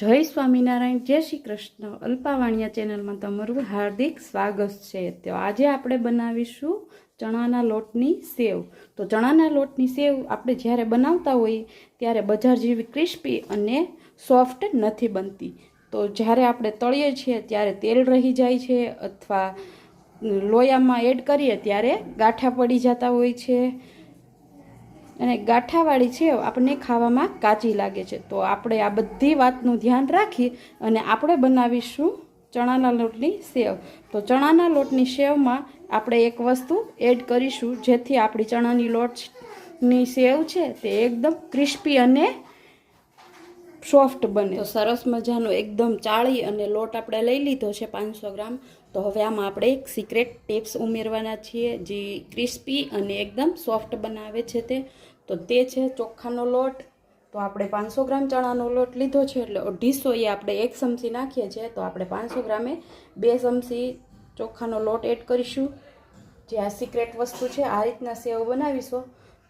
જય સ્વામિનારાયણ, જય શ્રી કૃષ્ણ. અલ્પાવાણિયા ચેનલમાં તમારું હાર્દિક સ્વાગત છે. તો આજે આપણે બનાવીશું ચણાના લોટની સેવ. તો ચણાના લોટની સેવ આપણે જ્યારે બનાવતા હોઈએ ત્યારે બજાર જેવી ક્રિસ્પી અને સોફ્ટ નથી બનતી. તો જ્યારે આપણે તળીએ છીએ ત્યારે તેલ રહી જાય છે અથવા લોયામાં એડ કરીએ ત્યારે ગાંઠા પડી જતા હોય છે. અને ગાંઠાવાળી છે, આપણને ખાવામાં કાચી લાગે છે. તો આપણે આ બધી વાતનું ધ્યાન રાખી અને આપણે બનાવીશું ચણાના લોટની સેવ. તો ચણાના લોટની સેવમાં આપણે એક વસ્તુ એડ કરીશું, જેથી આપણી ચણાની લોટની સેવ છે, તે એકદમ ક્રિસ્પી અને સોફ્ટ બને. તો સરસ મજાનો એકદમ ચાળી અને લોટ આપણે લઈ લીધો છે પાંચસો ગ્રામ. તો હવે આમાં આપણે એક સિક્રેટ ટિપ્સ ઉમેરવાના છીએ, જે ક્રિસ્પી અને એકદમ સોફ્ટ બનાવે છે તે. તો તે છે ચોખાનો લોટ. તો આપણે પાંચસો ગ્રામ ચણાનો લોટ લીધો છે, એટલે અઢીસો એ આપણે એક ચમચી નાખીએ છીએ. તો આપણે પાંચસો ગ્રામે બે ચમચી ચોખાનો લોટ એડ કરીશું. જે આ સિક્રેટ વસ્તુ છે, આ રીતના સેવ બનાવીશું.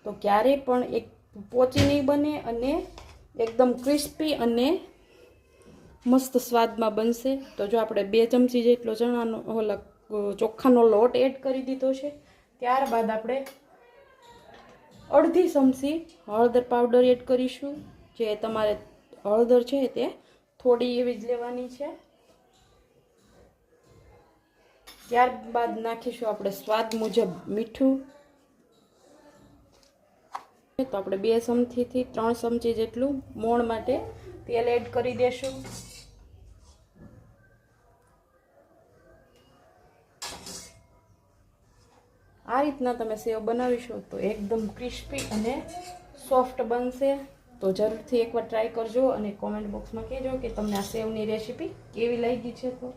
તો ક્યારેય પણ એક પોચી નહીં બને અને એકદમ ક્રિસ્પી અને મસ્ત સ્વાદમાં બનશે. તો જો આપણે બે ચમચી જેટલો ચણાનો ઓલા ચોખાનો લોટ એડ કરી દીધો છે, ત્યારબાદ આપણે અડધી ચમચી હળદર પાવડર એડ કરીશું. જે તમારે હળદર છે તે થોડી એવી જ લેવાની છે. ત્યારબાદ નાખીશું આપણે સ્વાદ મુજબ મીઠું. તો આપણે બે ચમચીથી ત્રણ ચમચી જેટલું મોણ માટે તેલ એડ કરી દેશું. આ રીતના તમે સેવ બનાવીશો તો એકદમ ક્રિસ્પી અને સોફ્ટ બનશે. તો જરૂરથી એકવાર ટ્રાય કરજો અને કોમેન્ટ બોક્સમાં કહેજો કે તમને આ સેવની રેસીપી કેવી લાગી છે તો.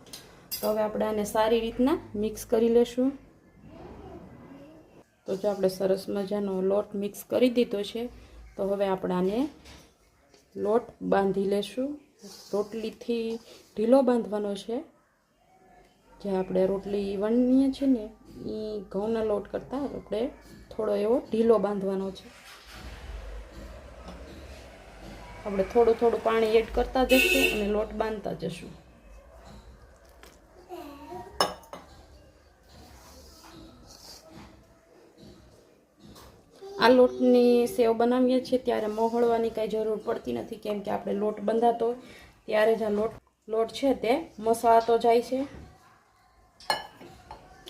તો હવે આપણે આને સારી રીતના મિક્સ કરી લેશું. તો જો આપણે સરસ મજાનો લોટ મિક્સ કરી દીધો છે, તો હવે આપણે આને લોટ બાંધી લેશું. રોટલીથી ઢીલો બાંધવાનો છે. જે આપણે રોટલી વણીએ છીએ ને એ ઘઉંના લોટ કરતાં આપણે થોડો એવો ઢીલો બાંધવાનો છે. આપણે થોડું થોડું પાણી એડ કરતા જશું અને લોટ બાંધતા જશું. આ લોટની સેવ બનાવીએ છીએ ત્યારે મોહળવાની કાંઈ જરૂર પડતી નથી કેમ કે આપણે લોટ બંધાતો ત્યારે જ આ લોટ લોટ છે તે મસાતો જાય છે.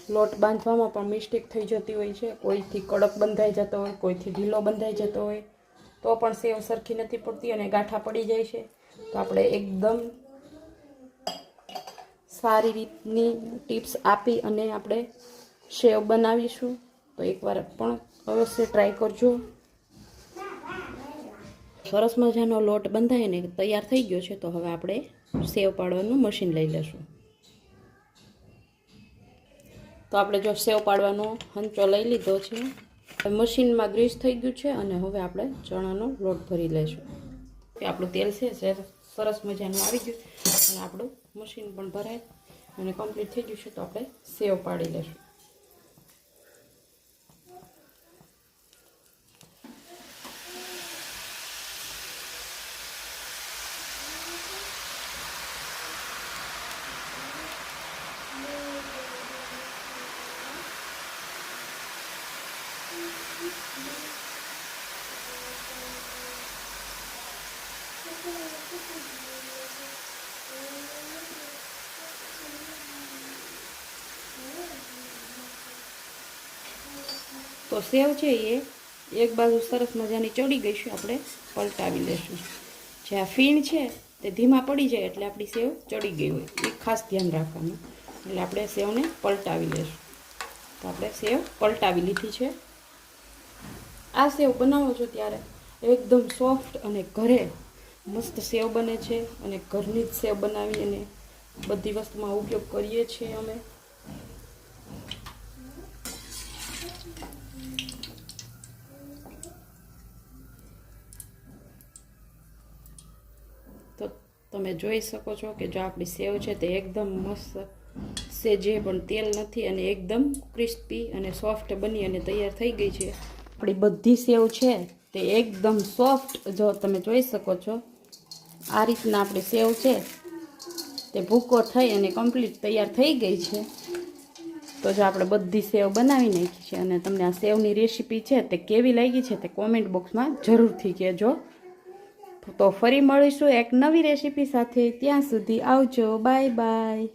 લોટ બાંધવામાં પણ મિસ્ટેક થઈ જતી હોય છે. કોઈથી કડક બંધાઈ જતો હોય, કોઈથી ઢીલો બંધાઈ જતો હોય, તો પણ સેવ સરખી નથી પડતી અને ગાંઠા પડી જાય છે. તો આપણે એકદમ સારી રીતની ટિપ્સ આપી અને આપણે સેવ બનાવીશું. તો એકવાર પણ અવશ્ય ટ્રાય કરજો. સરસ મજાનો લોટ બંધાઈને તૈયાર થઈ ગયો છે, તો હવે આપણે સેવ પાડવાનું મશીન લઈ લેશું તો આપણે જો સેવ પાડવાનો હંચો લઈ લીધો છે. મશીનમાં ગ્રીસ થઈ ગયું છે અને હવે આપણે ચણાનો લોટ ભરી લઈશું. કે આપણું તેલ છે સરસ મજાનું આવી ગયું. અને આપણું મશીન પણ ભરાય અને કમ્પ્લીટ થઈ ગયું છે, તો આપણે સેવ પાડી લઈશું. તો સેવ છે એ, એક બાજુ સરસ મજાની ચડી ગઈ છે, આપણે પલટાવી લેશું. જે આ ફીણ છે, તે ધીમા પડી જાય એટલે આપણી સેવ ચડી ગઈ હોય. એ ખાસ ધ્યાન રાખવાનું. એટલે આપણે સેવને પલટાવી લેશું. તો આપણે સેવ પલટાવી લીધી છે. આ સેવ બનાવો છો ત્યારે એકદમ સોફ્ટ અને ઘરે મસ્ત સેવ બને છે અને ઘરની જ સેવ બનાવી અને બધી વસ્તુમાં ઉપયોગ કરીએ છીએ અમે. તો તમે જોઈ શકો છો કે જો આપણી સેવ છે તે એકદમ મસ્ત સેજે પણ તેલ નથી અને એકદમ ક્રિસ્પી અને સોફ્ટ બની અને તૈયાર થઈ ગઈ છે. આપણી બધી સેવ છે તે એકદમ સોફ્ટ જો તમે જોઈ શકો છો. આ રીતના આપણી સેવ છે. તે ભૂકો થઈ અને કમ્પ્લીટ તૈયાર થઈ ગઈ છે. તો જો આપણે બધી સેવ બનાવી નાખી છે અને તમને આ સેવની રેસીપી છે તે કેવી લાગી છે તે કોમેન્ટ બોક્સમાં જરૂરથી કહેજો. તો ફરી મળીશું એક નવી રેસીપી સાથે. ત્યાં સુધી આવજો. Bye bye